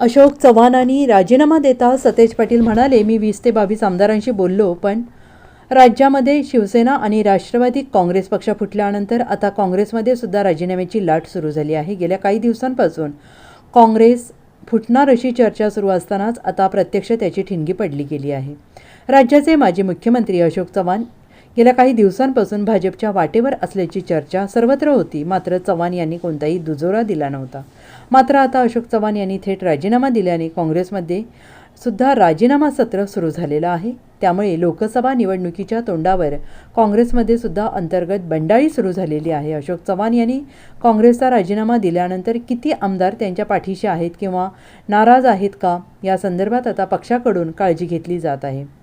अशोक चव्हाणांनी राजीनामा देता सतेज पाटील म्हणाले मी वीस ते बावीस आमदारांशी बोललो पण राज्यामध्ये शिवसेना आणि राष्ट्रवादी काँग्रेस पक्ष फुटल्यानंतर आता काँग्रेसमध्ये सुद्धा राजीनाम्याची लाट सुरू झाली आहे. गेल्या काही दिवसांपासून काँग्रेस फुटणार अशी चर्चा सुरू असतानाच आता प्रत्यक्ष त्याची ठिणगी पडली गेली आहे. राज्याचे माजी मुख्यमंत्री अशोक चव्हाण गेल्या काही दिवसांपासून भाजपच्या वाटेवर असल्याची चर्चा सर्वत्र होती. मात्र चव्हाण यांनी कोणताही दुजोरा दिला नव्हता. मात्र आता अशोक चव्हाण यांनी थेट राजीनामा दिल्याने काँग्रेसमध्ये सुद्धा राजीनामा सत्र सुरू झालेलं आहे. त्यामुळे लोकसभा निवडणुकीच्या तोंडावर काँग्रेसमध्ये सुद्धा अंतर्गत बंडाळी सुरू झालेली आहे. अशोक चव्हाण यांनी काँग्रेसचा राजीनामा दिल्यानंतर किती आमदार त्यांच्या पाठीशी आहेत किंवा नाराज आहेत का या संदर्भात आता पक्षाकडून काळजी घेतली जात आहे.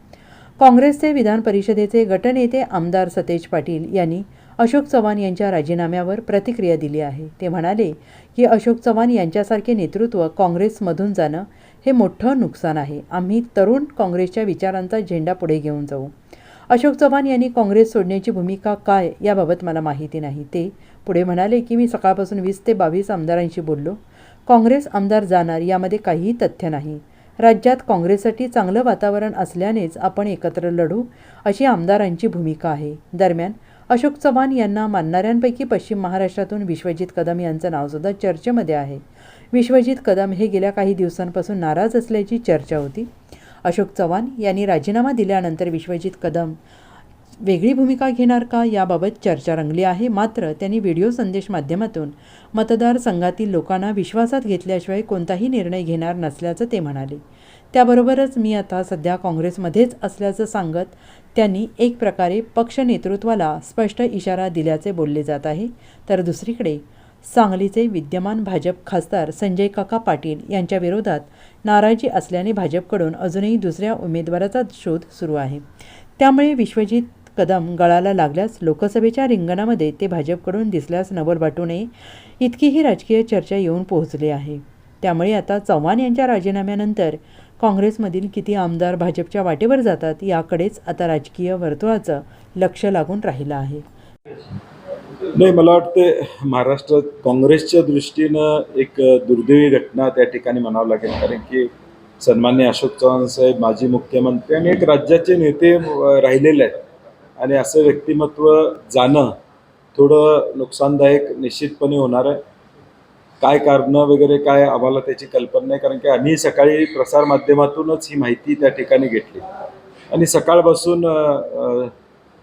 काँग्रेसचे विधान परिषदेचे गटनेते आमदार सतेज पाटील यांनी अशोक चव्हाण यांच्या राजीनाम्यावर प्रतिक्रिया दिली आहे. ते म्हणाले की अशोक चव्हाण यांच्यासारखे नेतृत्व काँग्रेसमधून जाणं हे मोठं नुकसान आहे. आम्ही तरुण काँग्रेसच्या विचारांचा झेंडा पुढे घेऊन जाऊ. अशोक चव्हाण यांनी काँग्रेस सोडण्याची भूमिका काय याबाबत मला माहिती नाही. ते पुढे म्हणाले की मी सकाळपासून वीस ते बावीस आमदारांशी बोललो. काँग्रेस आमदार जाणार यामध्ये काहीही तथ्य नाही. राज्यात काँग्रेससाठी चांगलं वातावरण असल्यानेच आपण एकत्र लढू अशी आमदारांची भूमिका आहे. दरम्यान अशोक चव्हाण यांना मानणाऱ्यांपैकी पश्चिम महाराष्ट्रातून विश्वजित कदम यांचं नावसुद्धा चर्चेमध्ये आहे. विश्वजित कदम हे गेल्या काही दिवसांपासून नाराज असल्याची चर्चा होती. अशोक चव्हाण यांनी राजीनामा दिल्यानंतर विश्वजित कदम वेगळी भूमिका घेणार का याबाबत चर्चा रंगली आहे. मात्र त्यांनी व्हिडिओ संदेश माध्यमातून मतदारसंघातील लोकांना विश्वासात घेतल्याशिवाय कोणताही निर्णय घेणार नसल्याचं ते म्हणाले. त्याबरोबरच मी आता सध्या काँग्रेसमध्येच असल्याचं सांगत त्यांनी एक प्रकारे पक्ष नेतृत्वाला स्पष्ट इशारा दिल्याचे बोलले जात आहे. तर दुसरीकडे सांगलीचे विद्यमान भाजप खासदार संजय काका पाटील यांच्या विरोधात नाराजी असल्याने भाजपकडून अजूनही दुसऱ्या उमेदवाराचा शोध सुरू आहे. त्यामुळे विश्वजित कदम गळाला लागल्यास लोकसभेच्या रिंगणामध्ये ते भाजपकडून दिसल्यास नवल वाटू नये इतकीही राजकीय चर्चा येऊन पोहोचली आहे. त्यामुळे आता चव्हाण यांच्या राजीनाम्यानंतर काँग्रेसमधील किती आमदार भाजपच्या वाटेवर जातात याकडेच आता राजकीय वर्तुळाचं लक्ष लागून राहिलं आहे. नाही मला वाटते महाराष्ट्रात काँग्रेसच्या दृष्टीनं एक दुर्दैवी घटना त्या ठिकाणी म्हणावं लागेल. कारण की सन्मान्य अशोक चव्हाण साहेब माजी मुख्यमंत्री आणि एक राज्याचे नेते राहिलेले आहेत. आणि असं व्यक्तिमत्व जाणं थोडं नुकसानदायक निश्चितपणे होणार आहे. काय कारणं वगैरे काय आम्हाला त्याची कल्पना नाही कारण की आम्ही सकाळी प्रसारमाध्यमातूनच ही माहिती त्या ठिकाणी घेतली. आणि सकाळपासून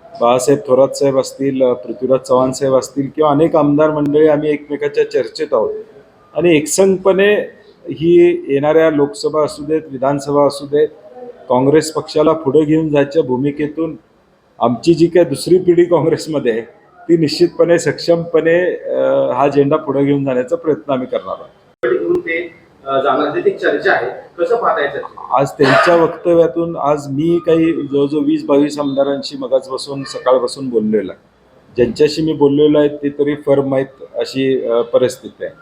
बाळासाहेब थोरात साहेब असतील पृथ्वीराज चव्हाण साहेब असतील किंवा अनेक आमदार मंडळी आम्ही एकमेकाच्या चर्चेत आहोत. आणि एकसंघपणे ही येणाऱ्या लोकसभा असू देत विधानसभा असू देत काँग्रेस पक्षाला पुढे घेऊन जायच्या भूमिकेतून आमची जी काय दुसरी पिढी काँग्रेसमध्ये आहे ती निश्चितपणे सक्षमपणे हा झेंडा पुढे घेऊन जाण्याचा प्रयत्न आम्ही करणार आहोत. आज त्यांच्या वक्तव्यातून आज मी काही जवळजवळ वीस बावीस आमदारांशी मगाचपासून सकाळपासून बोललेलो आहे. ज्यांच्याशी मी बोललेलो आहे ते तरी फर्म आहेत अशी परिस्थिती आहे.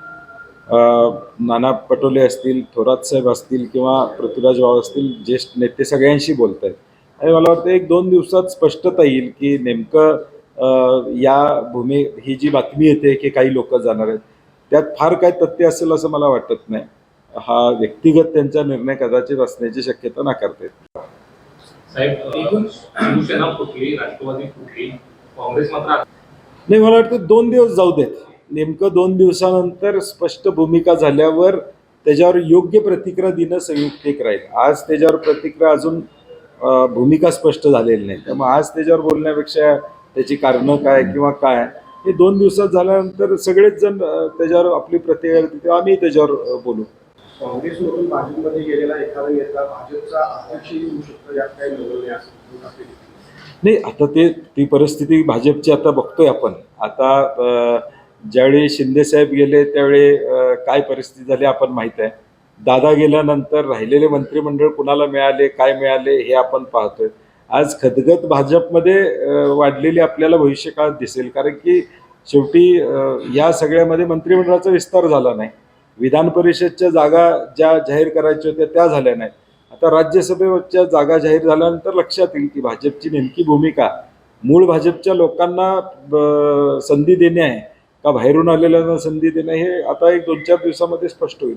नाना पटोले असतील थोरात साहेब असतील किंवा पृथ्वीराज भाऊ असतील ज्येष्ठ नेते सगळ्यांशी बोलत आहेत आणि मला वाटतं एक दोन दिवसात स्पष्टता येईल की नेमकं या भूमी ही जी बातमी येते की काही लोक जाणार आहेत त्यात फार काय तथ्य असेल असं मला वाटत नाही. हा व्यक्तिगत त्यांचा निर्णय कदाचित असण्याची शक्यता नाकारते. नाही मला वाटतं दोन दिवस जाऊ देत. नेमकं दोन दिवसानंतर स्पष्ट भूमिका झाल्यावर त्याच्यावर योग्य प्रतिक्रिया देणं संयुक्तिक राहील. आज त्याच्यावर प्रतिक्रिया अजून भूमिका स्पष्ट झालेली नाही. त्यामुळे आज त्याच्यावर बोलण्यापेक्षा त्याची कारणं काय किंवा काय हे दोन दिवसात झाल्यानंतर सगळेच जण त्याच्यावर आपली प्रतिक्रिया देतील आम्ही त्याच्यावर बोलू. काँग्रेसमधून भाजपमध्ये गेलेला एखादा नेता भाजपचा अध्यक्षही होऊ शकतो यात काही नवल नाही. आता ते ती परिस्थिती भाजपची आता बघतोय आपण. आता ज्यावेळी शिंदे साहेब गेले त्यावेळी काय परिस्थिती झाली आपण माहीत आहे. दादा गेल्यानंतर राहिलेले मंत्रिमंडळ कुणाला मिळाले काय मिळाले हे आपण पाहतोय. आज खदगत भाजपमध्ये वाढलेली आपल्याला भविष्यकाळात दिसेल. कारण की शेवटी या सगळ्यामध्ये मंत्रिमंडळाचा विस्तार झाला नाही. विधान परिषदच्या जागा ज्या जाहीर करायच्या होत्या त्या झाल्या नाहीत. आता राज्यसभेच्या जागा जाहीर झाल्यानंतर लक्षात येईल की भाजपची नेमकी भूमिका मूळ भाजपच्या लोकांना ब- संधी देणे आहे का? बाहेरून आलेल्यांना संधी देणे हे आता एक दोन चार दिवसामध्ये स्पष्ट होईल.